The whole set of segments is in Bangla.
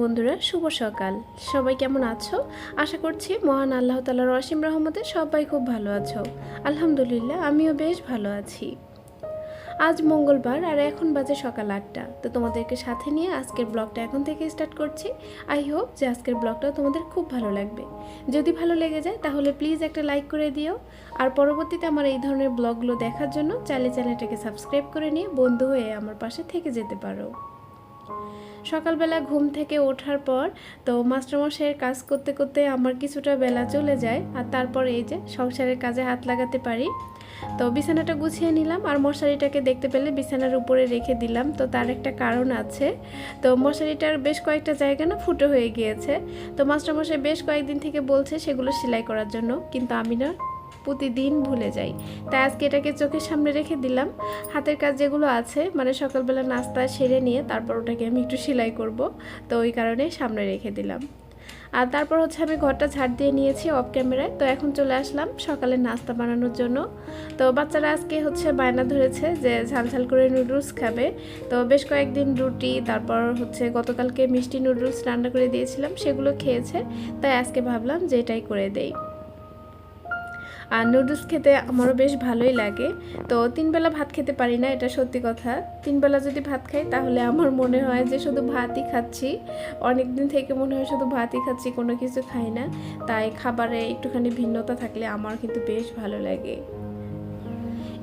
বন্ধুরা, শুভ সকাল। সবাই কেমন আছো? আশা করছি মহান আল্লাহ তালার অসীম রহমতে সবাই খুব ভালো আছো। আলহামদুলিল্লাহ, আমিও বেশ ভালো আছি। আজ মঙ্গলবার আর এখন বাজে সকাল আটটা। তো তোমাদেরকে সাথে নিয়ে আজকের ব্লগটা এখন থেকে স্টার্ট করছি। আই হোপ যে আজকের ব্লগটা তোমাদের খুব ভালো লাগবে। যদি ভালো লেগে যায়, তাহলে প্লিজ একটা লাইক করে দিও। আর পরবর্তীতে আমার এই ধরনের ব্লগগুলো দেখার জন্য চাইলে চ্যানেলটাকে সাবস্ক্রাইব করে নিয়ে বন্ধু হয়ে আমার পাশে থেকে যেতে পারো। সকালবেলা ঘুম থেকে ওঠার পর তো মাস্টারমশাইয়ের কাজ করতে করতে আমার কিছুটা বেলা চলে যায় আর তারপর এই যে সংসারের কাজে হাত লাগাতে পারি। তো বিছানাটা গুছিয়ে নিলাম আর মশারিটাকে দেখতে পেলে বিছানার উপরে রেখে দিলাম। তো তার একটা কারণ আছে। তো মশারিটার বেশ কয়েকটা জায়গা না ফুটো হয়ে গিয়েছে। তো মাস্টারমশাই বেশ কয়েকদিন থেকে বলছে সেগুলো সেলাই করার জন্য। কিন্তু আমি না প্রতিদিন ভুলে যাই। তাই আজকে এটাকে চোখের সামনে রেখে দিলাম। হাতের কাজ যেগুলো আছে মানে সকালবেলা নাস্তা সেরে নিয়ে তারপর ওটাকে আমি একটু সেলাই করব। তো ওই কারণে সামনে রেখে দিলাম। আর তারপর হচ্ছে আমি ঘরটা ঝাড় দিয়ে নিয়েছি অফ ক্যামেরায় তো এখন চলে আসলাম সকালে নাস্তা বানানোর জন্য। তো বাচ্চারা আজকে হচ্ছে বায়না ধরেছে যে ঝালঝাল করে নুডলস খাবে। তো বেশ কয়েকদিন রুটি, তারপর হচ্ছে গতকালকে মিষ্টি নুডলস রান্না করে দিয়েছিলাম, সেগুলো খেয়েছে। তাই আজকে ভাবলাম যে এটাই করে দেই। আর নুডলস খেতে আমারও বেশ ভালোই লাগে। তো তিনবেলা ভাত খেতে পারি না, এটা সত্যি কথা। তিনবেলা যদি ভাত খাই, তাহলে আমার মনে হয় যে শুধু ভাতই খাচ্ছি। অনেক দিন থেকে মনে হয় শুধু ভাতই খাচ্ছি, কোনো কিছু খাই না। তাই খাবারে একটুখানি ভিন্নতা থাকলে আমার কিন্তু বেশ ভালো লাগে।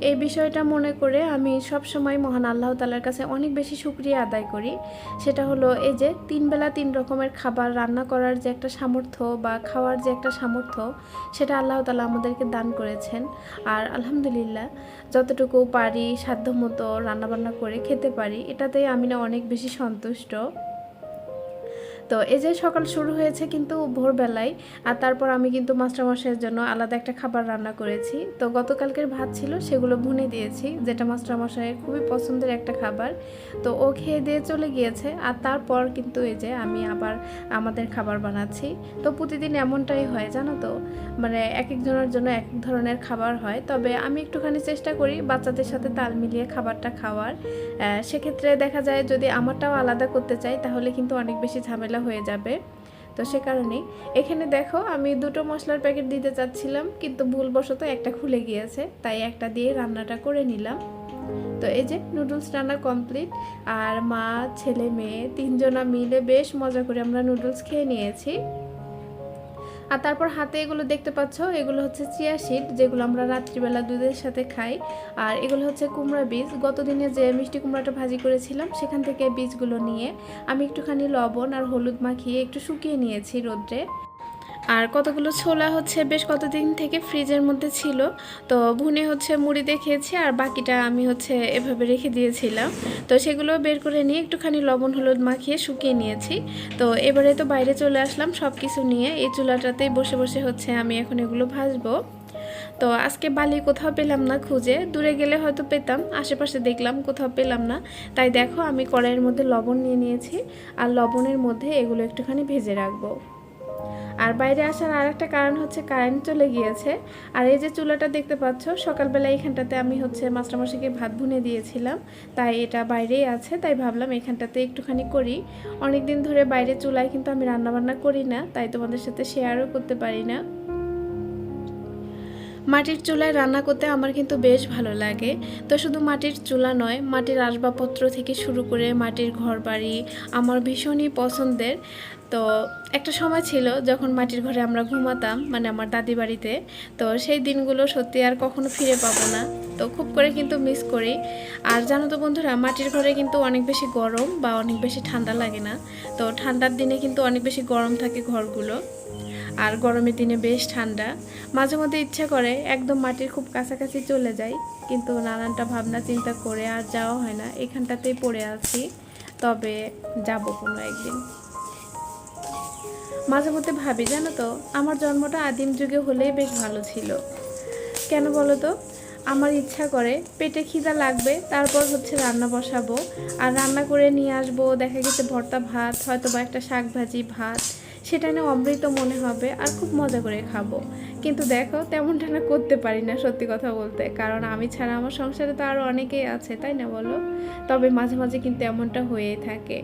এই বিষয়টা মনে করে আমি সব সময় মহান আল্লাহ তালার কাছে অনেক বেশি সুক্রিয়া আদায় করি। সেটা হলো এই যে তিন বেলা তিন রকমের খাবার রান্না করার যে একটা সামর্থ্য বা খাওয়ার যে একটা সামর্থ্য, সেটা আল্লাহ তালা আমাদেরকে দান করেছেন। আর আলহামদুলিল্লাহ, যতটুকু পারি, সাধ্যমতো রান্নাবান্না করে খেতে পারি, এটাতেই আমি না অনেক বেশি সন্তুষ্ট। তো এই যে সকাল শুরু হয়েছে কিন্তু ভোরবেলায়, আর তারপর আমি কিন্তু মাস্টারমশাইয়ের জন্য আলাদা একটা খাবার রান্না করেছি। তো গতকালকের ভাত ছিল সেগুলো ভুনে দিয়েছি, যেটা মাস্টারমশাইয়ের খুবই পছন্দের একটা খাবার। তো ও খেয়ে দিয়ে চলে গিয়েছে, আর তারপর কিন্তু এই যে আমি আবার আমাদের খাবার বানাচ্ছি। তো প্রতিদিন এমনটাই হয়, জানো তো? মানে এক একজনের জন্য এক এক ধরনের খাবার হয়। তবে আমি একটুখানি চেষ্টা করি বাচ্চাদের সাথে তাল মিলিয়ে খাবারটা খাওয়ার। সেক্ষেত্রে দেখা যায় যদি আমারটাও আলাদা করতে চাই, তাহলে কিন্তু অনেক বেশি ঝামেলা হয়ে যাবে। তো সে কারণেই। এখানে দেখো, আমি দুটো মশলার প্যাকেট দিতে চাচ্ছিলাম, কিন্তু ভুলবশত একটা খুলে গিয়েছে, তাই একটা দিয়ে রান্নাটা করে নিলাম। তো এই যে, নুডলস রান্না কমপ্লিট, আর মা, ছেলে, মেয়ে, তিনজনা মিলে বেশ মজা করে আমরা নুডলস খেয়ে নিয়েছি। আর তারপর হাতে এগুলো দেখতে পাচ্ছ, এগুলো হচ্ছে চিয়া সিড, যেগুলো আমরা রাত্রিবেলা দুধের সাথে খাই। আর এগুলো হচ্ছে কুমড়া বীজ। গতদিনে যে মিষ্টি কুমড়াটা ভাজি করেছিলাম, সেখান থেকে বীজগুলো নিয়ে আমি একটুখানি লবণ আর হলুদ মাখিয়ে একটু শুকিয়ে নিয়েছি রোদ্রে। আর কতগুলো ছোলা হচ্ছে বেশ কতদিন থেকে ফ্রিজের মধ্যে ছিল। তো ভুনে হচ্ছে মুড়ি দিয়ে খেয়েছি আর বাকিটা আমি হচ্ছে এভাবে রেখে দিয়েছিলাম। তো সেগুলো বের করে নিয়ে একটুখানি লবণ হলুদ মাখিয়ে শুকিয়ে নিয়েছি। তো এবারে তো বাইরে চলে আসলাম সব কিছু নিয়ে। এই চুলাটাতেই বসে বসে হচ্ছে আমি এখন এগুলো ভাজবো। তো আজকে বালি কোথাও পেলাম না খুঁজে। দূরে গেলে হয়তো পেতাম, আশেপাশে দেখলাম কোথাও পেলাম না। তাই দেখো আমি কড়াইয়ের মধ্যে লবণ নিয়ে নিয়েছি। আর লবণের মধ্যে এগুলো একটুখানি ভেজে রাখব। আর বাইরে আসার আর একটা কারণ হচ্ছে কারেন্ট চলে গিয়েছে। আর এই যে চুলাটা দেখতে পাচ্ছ, সকালবেলা এখানটাতে আমি হচ্ছে মাস্টারমশাইকে ভাত ভুনে দিয়েছিলাম। তাই এটা বাইরেই আছে, তাই ভাবলাম এখানটাতে একটুখানি করি। অনেক দিন ধরে বাইরে চুলায় কিন্তু আমি রান্নাবান্না করি না, তাই তোমাদের সাথে শেয়ারও করতে পারি না। মাটির চুলায় রান্না করতে আমার কিন্তু বেশ ভালো লাগে। তো শুধু মাটির চুলা নয়, মাটির আসবাবপত্র থেকে শুরু করে মাটির ঘর বাড়ি আমার ভীষণই পছন্দের। তো একটা সময় ছিল যখন মাটির ঘরে আমরা ঘুমাতাম মানে আমার দাদি বাড়িতে, তো সেই দিনগুলো সত্যি আর কখনো ফিরে পাবো না। তো খুব করে কিন্তু মিস করি। আর জানো তো বন্ধুরা, মাটির ঘরে কিন্তু অনেক বেশি গরম বা অনেক বেশি ঠান্ডা লাগে না। তো ঠান্ডার দিনে কিন্তু অনেক বেশি গরম থাকে ঘরগুলো। আর গরমের দিনে বেশ ঠান্ডা। মাঝে মধ্যে ইচ্ছা করে একদম মাটির খুব কাছাকাছি চলে যাই, কিন্তু নানানটা ভাবনা চিন্তা করে আর যাওয়া হয় না। এখানটাতেই পড়ে আছি। তবে যাব কোনো একদিন। মাঝে মধ্যে ভাবি, জানো তো, আমার জন্মটা আদিম যুগে হলেই বেশ ভালো ছিল। কেন বলো তো? আমার ইচ্ছা করে পেটে খিদা লাগবে, তারপর হচ্ছে রান্না বসাবো, আর রান্না করে নিয়ে আসব, দেখা গেছে ভর্তা ভাত হয়তো বা একটা শাক ভাজি ভাত, সেটা নিয়ে অমৃত মনে হবে, আর খুব মজা করে খাব। কিন্তু দেখো, তেমনটা না করতে পারি না, সত্যি কথা বলতে, কারণ আমি ছাড়া আমার সংসারে তো আরও অনেকেই আছে, তাই না বলো? তবে মাঝে মাঝে কিন্তু এমনটা হয়েই থাকে।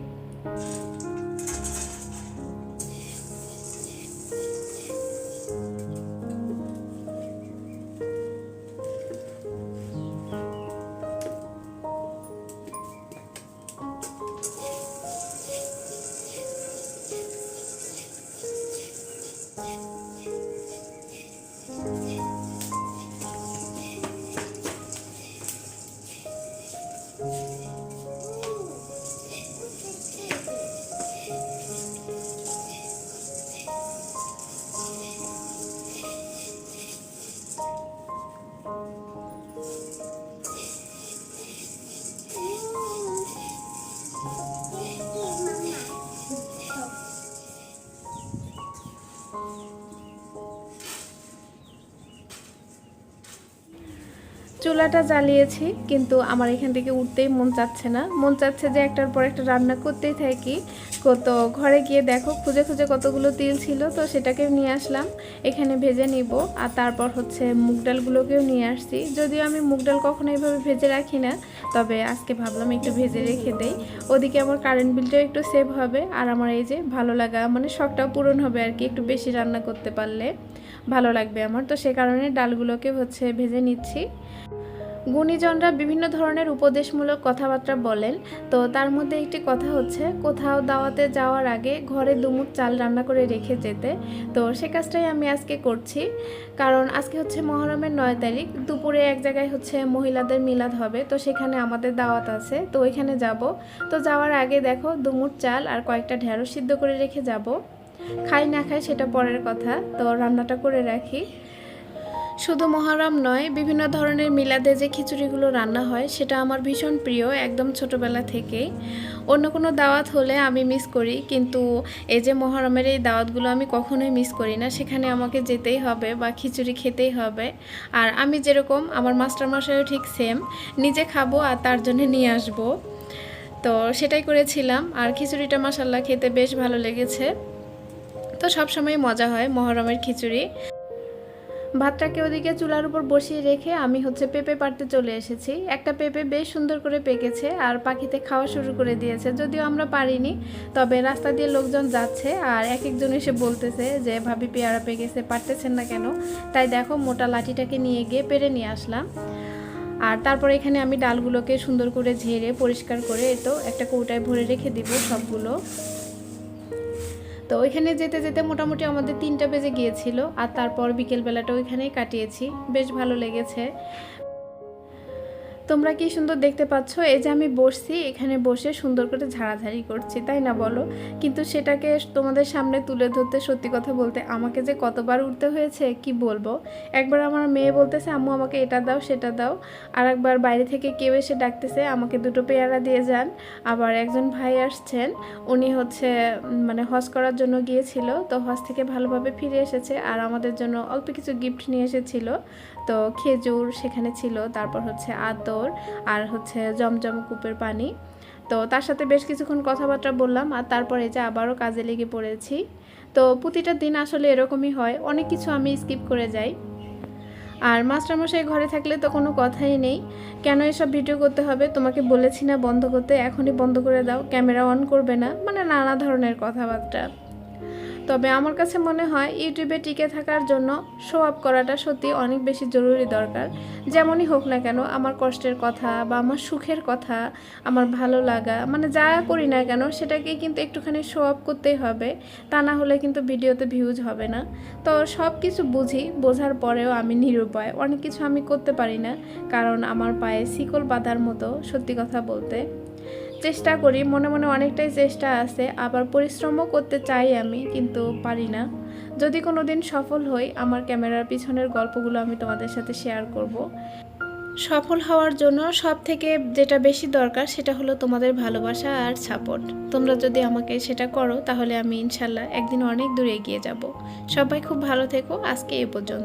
চুলাটা জ্বালিয়েছি, কিন্তু আমার এখান থেকে উঠতেই মন চাচ্ছে না। মন চাচ্ছে যে একটার পর একটা রান্না করতেই থাকি। কত ঘরে গিয়ে দেখো, খুঁজে খুঁজে কতগুলো তিল ছিল, তো সেটাকে নিয়ে আসলাম। এখানে ভেজে নিব, আর তারপর হচ্ছে মুগ ডালগুলোকেও নিয়ে আসছি। যদিও আমি মুগ ডাল কখনো এইভাবে ভেজে রাখি না, তবে আজকে ভাবলাম একটু ভেজে রেখে দেই। ওদিকে আমার কারেন্ট বিলটাও একটু সেভ হবে, আর আমার এই যে ভালো লাগা মানে শখটাও পূরণ হবে আর কি, একটু বেশি রান্না করতে পারলে। ভালো লাগবে আমার, তো সে কারণে ডালগুলোকে হচ্ছে ভেজে নিচ্ছি। গুণীজনরা বিভিন্ন ধরনের উপদেশমূলক কথাবার্তা বলেন। তো তার মধ্যে একটি কথা হচ্ছে, কোথাও দাওয়াতে যাওয়ার আগে ঘরে দুমুট চাল রান্না করে রেখে যেতে। তো সে কাজটাই আমি আজকে করছি। কারণ আজকে হচ্ছে মহরমের নয় তারিখ, দুপুরে এক জায়গায় হচ্ছে মহিলাদের মিলাদ হবে। তো সেখানে আমাদের দাওয়াত আছে। তো ওইখানে যাব। তো যাওয়ার আগে দেখো, দুমুট চাল আর কয়েকটা ঢেঁড়স সিদ্ধ করে রেখে যাব। খাই না খাই সেটা পরের কথা। তো রান্নাটা করে রাখি। শুধু মহরম নয়, বিভিন্ন ধরনের মিলাদে যে খিচুড়িগুলো রান্না হয়, সেটা আমার ভীষণ প্রিয়, একদম ছোটবেলা থেকেই। অন্য কোনো দাওয়াত হলে আমি মিস করি, কিন্তু এই যে মহরমের এই দাওয়াতগুলো আমি কখনোই মিস করি না, সেখানে আমাকে যেতেই হবে বা খিচুড়ি খেতেই হবে। আর আমি যেরকম, আমার মাস্টারমশাইও ঠিক সেম নিজে খাব আর তার জন্য নিয়ে আসব। তো সেটাই করেছিলাম, আর খিচুড়িটা মাসাল্লাহ খেতে বেশ ভালো লেগেছে। তো সবসময় মজা হয় মহরমের খিচুড়ি। ভাতটাকে ওদিকে চুলার উপর বসিয়ে রেখে আমি হচ্ছে পেঁপে পাড়তে চলে এসেছি। একটা পেঁপে বেশ সুন্দর করে পেকেছে আর পাখিতে খাওয়া শুরু করে দিয়েছে। যদিও আমরা পারিনি, তবে রাস্তা দিয়ে লোকজন যাচ্ছে আর এক একজন এসে বলতেছে যে, ভাবি পেয়ারা পেকেছে, পারতেছেন না কেন? তাই দেখো মোটা লাঠিটাকে নিয়ে গিয়ে পেরে নিয়ে আসলাম। আর তারপর এখানে আমি ডালগুলোকে সুন্দর করে ঝেড়ে পরিষ্কার করে এই তো একটা কৌটায় ভরে রেখে দিব সবগুলো। তো ওইখানে যেতে যেতে মোটামুটি আমাদের তিনটা বেজে গিয়েছিল আর তারপর বিকেলবেলাটা ওইখানেই কাটিয়েছি। বেশ ভালো লেগেছে। তোমরা কি সুন্দর দেখতে পাচ্ছ? এই যে আমি বসছি, এখানে বসে সুন্দর করে ঝাড়াঝাড়ি করছি, তাই না বলো? কিন্তু সেটাকে তোমাদের সামনে তুলে ধরতে, সত্যি কথা বলতে আমাকে যে কতবার উঠতে হয়েছে, কি বলব? একবার আমার মেয়ে বলতেছে, আম্মু, আমাকে এটা দাও, সেটা দাও। আর একবার বাইরে থেকে কেউ এসে ডাকতেছে, আমাকে দুটো পেয়ারা দিয়ে যান। আবার একজন ভাই আসছেন, উনি হচ্ছে মানে হজ করার জন্য গিয়েছিল, তো হজ থেকে ভালোভাবে ফিরে এসেছে, আর আমাদের জন্য অল্প কিছু গিফট নিয়ে এসেছিল। তো খেজুর সেখানে ছিল, তারপর হচ্ছে আতর আর হচ্ছে জমজম কূপের পানি। তো তার সাথে বেশ কিছুক্ষণ কথাবার্তা বললাম আর তারপরে যে আবারও কাজে লেগে পড়েছি। তো প্রতিটা দিন আসলে এরকমই হয়, অনেক কিছু আমি স্কিপ করে যাই। আর মাস্টারমশাই ঘরে থাকলে তো কোনো কথাই নেই, কেন এসব ভিডিও করতে হবে? তোমাকে বলেছি না বন্ধ করতে, এখনই বন্ধ করে দাও, ক্যামেরা অন করবে না মানে নানা ধরনের কথাবার্তা। তবে আমার কাছে মনে হয় ইউটিউবে টিকে থাকার জন্য শো আপ করাটা সত্যি অনেক বেশি জরুরি দরকার। যেমনই হোক না কেন, আমার কষ্টের কথা বা আমার সুখের কথা, আমার ভালো লাগা মানে যা করি না কেন সেটাকে কিন্তু একটুখানি শো আপ করতেই হবে। তা না হলে কিন্তু ভিডিওতে ভিউজ হবে না। তো সব কিছু বুঝি, বোঝার পরেও আমি নিরুপায়। অনেক কিছু আমি করতে পারি না, কারণ আমার পায়ে শিকল বাঁধার মতো, সত্যি কথা বলতে। চেষ্টা করি, মনে মনে অনেকটাই চেষ্টা আছে, আবার পরিশ্রমও করতে চাই আমি, কিন্তু পারি না। যদি কোনো দিন সফল হই, আমার ক্যামেরার পিছনের গল্পগুলো আমি তোমাদের সাথে শেয়ার করব। সফল হওয়ার জন্য সব থেকে যেটা বেশি দরকার, সেটা হলো তোমাদের ভালোবাসা আর সাপোর্ট তোমরা যদি আমাকে সেটা করো, তাহলে আমি ইনশাল্লাহ একদিন অনেক দূরে এগিয়ে যাব। সবাই খুব ভালো থেকো, আজকে এ পর্যন্ত।